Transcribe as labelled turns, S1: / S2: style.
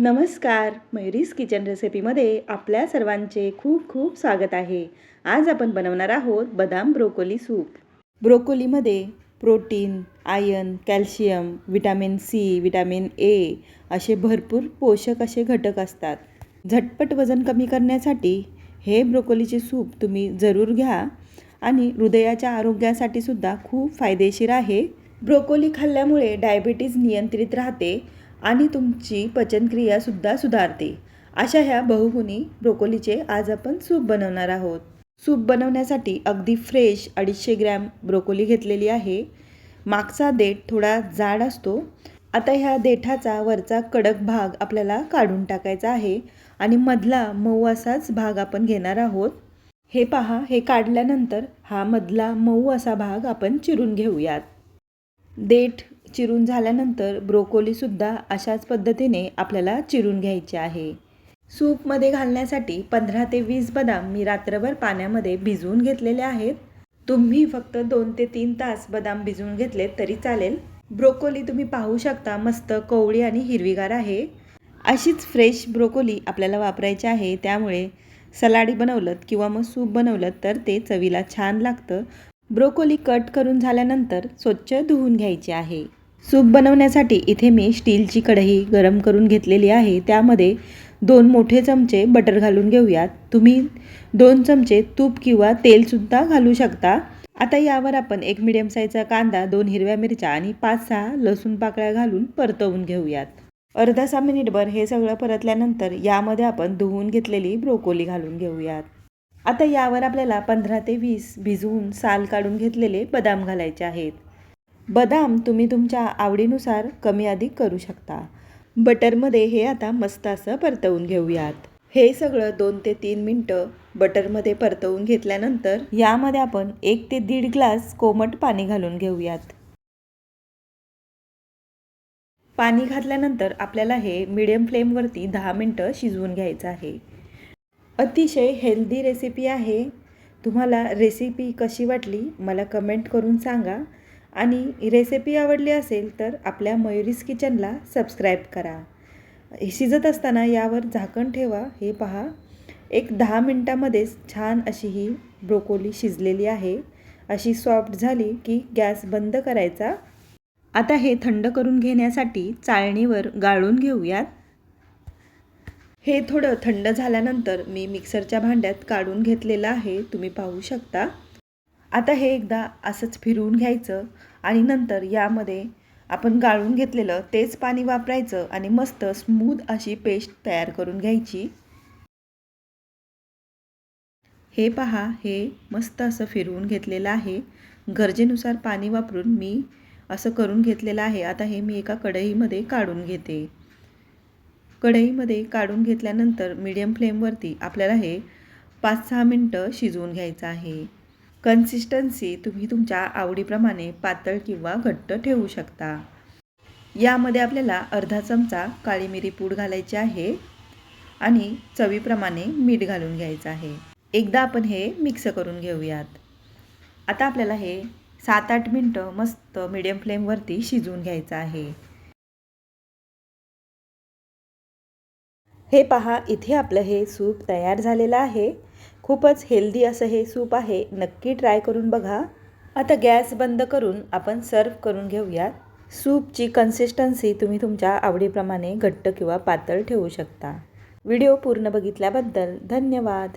S1: नमस्कार मयुरीज किचन रेसिपीमध्ये आपल्या सर्वांचे खूप खूप स्वागत आहे. आज आपण बनवणार आहोत बदाम broccoli soup. ब्रोकोलीमध्ये protein iron calcium vitamin C vitamin A असे भरपूर पोषक असे घटक असतात. झटपट वजन कमी करण्यासाठी हे ब्रोकोलीचे सूप तुम्ही जरूर घ्या आणि हृदयाच्या आरोग्यासाठी सुद्धा खूप फायदेशीर आहे. ब्रोकोली खाल्ल्यामुळे डायबिटीज नियंत्रित राहते आणि तुमची पचनक्रियासुद्धा सुधारते. अशा ह्या बहुगुणी ब्रोकोलीचे आज आपण सूप बनवणार आहोत. सूप बनवण्यासाठी अगदी फ्रेश अडीचशे ग्रॅम ब्रोकोली घेतलेली आहे. मागचा देठ थोडा जाड असतो. आता ह्या देठाचा वरचा कडक भाग आपल्याला काढून टाकायचा आहे आणि मधला मऊ असाच भाग आपण घेणार आहोत. हे पहा हे काढल्यानंतर हा मधला मऊ असा भाग आपण चिरून घेऊयात. देठ चिरून झाल्यानंतर ब्रोकोलीसुद्धा अशाच पद्धतीने आपल्याला चिरून घ्यायची आहे. सूपमध्ये घालण्यासाठी पंधरा ते वीस बदाम मी रात्रभर पाण्यामध्ये भिजवून घेतलेले आहेत. तुम्ही फक्त दोन ते तीन तास बदाम भिजवून घेतलेत तरी चालेल. ब्रोकोली तुम्ही पाहू शकता मस्त कोवळी आणि हिरवीगार आहे. अशीच फ्रेश ब्रोकोली आपल्याला वापरायची आहे. त्यामुळे सलाडी बनवलं किंवा मग सूप बनवलं तर ते चवीला छान लागतं. ब्रोकोली कट करून झाल्यानंतर स्वच्छ धुवून घ्यायची आहे. सूप बनवण्यासाठी इथे मी स्टीलची कढई गरम करून घेतलेली आहे. त्यामध्ये दोन मोठे चमचे बटर घालून घेऊयात. तुम्ही दोन चमचे तूप किंवा तेलसुद्धा घालू शकता. आता यावर आपण एक मिडियम साईजचा कांदा दोन हिरव्या मिरच्या आणि पाच सहा लसूण पाकळ्या घालून परतवून घेऊयात. अर्धा सहा मिनिटभर हे सगळं परतल्यानंतर यामध्ये आपण धुवून घेतलेली ब्रोकोली घालून घेऊयात. आता यावर आपल्याला पंधरा ते वीस भिजवून साल काढून घेतलेले बदाम घालायचे आहेत. बदाम तुम्ही तुमच्या आवडीनुसार कमी अधिक करू शकता. बटरमध्ये हे आता मस्त असं परतवून घेऊयात. हे सगळं दोन ते तीन मिनटं बटरमध्ये परतवून घेतल्यानंतर यामध्ये आपण एक ते दीड ग्लास कोमट पाणी घालून घेऊयात. पाणी घातल्यानंतर आपल्याला हे मिडियम फ्लेमवरती दहा मिनटं शिजवून घ्यायचं आहे. अतिशय हेल्दी रेसिपी आहे. तुम्हाला रेसिपी कशी वाटली मला कमेंट करून सांगा. आणि रेसिपी आवडली असेल तर आपल्या मयुरीस किचनला सबस्क्राईब करा. शिजत असताना यावर झाकण ठेवा. हे पहा. एक दहा मिनटामध्येच छान अशी ही ब्रोकोली शिजलेली आहे. अशी सॉफ्ट झाली की गॅस बंद करायचा. आता हे थंड करून घेण्यासाठी चाळणीवर गाळून घेऊयात. हे थोडं थंड झाल्यानंतर मी मिक्सरच्या भांड्यात काढून घेतलेलं आहे. तुम्ही पाहू शकता. आता हे एकदा असंच फिरवून घ्यायचं आणि नंतर यामध्ये आपण गाळून घेतलेलं तेच पाणी वापरायचं आणि मस्त स्मूद अशी पेस्ट तयार करून घ्यायची. हे पहा हे मस्त असं फिरवून घेतलेलं आहे. गरजेनुसार पाणी वापरून मी असं करून घेतलेलं आहे. आता हे मी एका कढईमध्ये काढून घेते. कढईमध्ये काढून घेतल्यानंतर मीडियम फ्लेमवरती आपल्याला हे पाच सहा मिनटं शिजवून घ्यायचं आहे. कन्सिस्टन्सी तुम्ही तुमच्या आवडीप्रमाणे पातळ किंवा घट्ट ठेवू शकता. यामध्ये आपल्याला अर्धा चमचा काळी मिरी पूड घालायची आहे आणि चवीप्रमाणे मीठ घालून घ्यायचं आहे. एकदा आपण हे मिक्स करून घेऊयात. आता आपल्याला हे सात आठ मिनटं मस्त मिडियम फ्लेमवरती शिजवून घ्यायचं आहे. हे पहा इथे आपलं हे सूप तयार झालेलं आहे. खूपच हेल्दी असं हे सूप आहे नक्की ट्राय करून बघा. आता गॅस बंद करून आपण सर्व करून घेऊयात. सूपची कन्सिस्टन्सी तुम्ही तुमच्या आवडीप्रमाणे घट्ट किंवा पातळ ठेवू शकता. व्हिडिओ पूर्ण बघितल्याबद्दल धन्यवाद.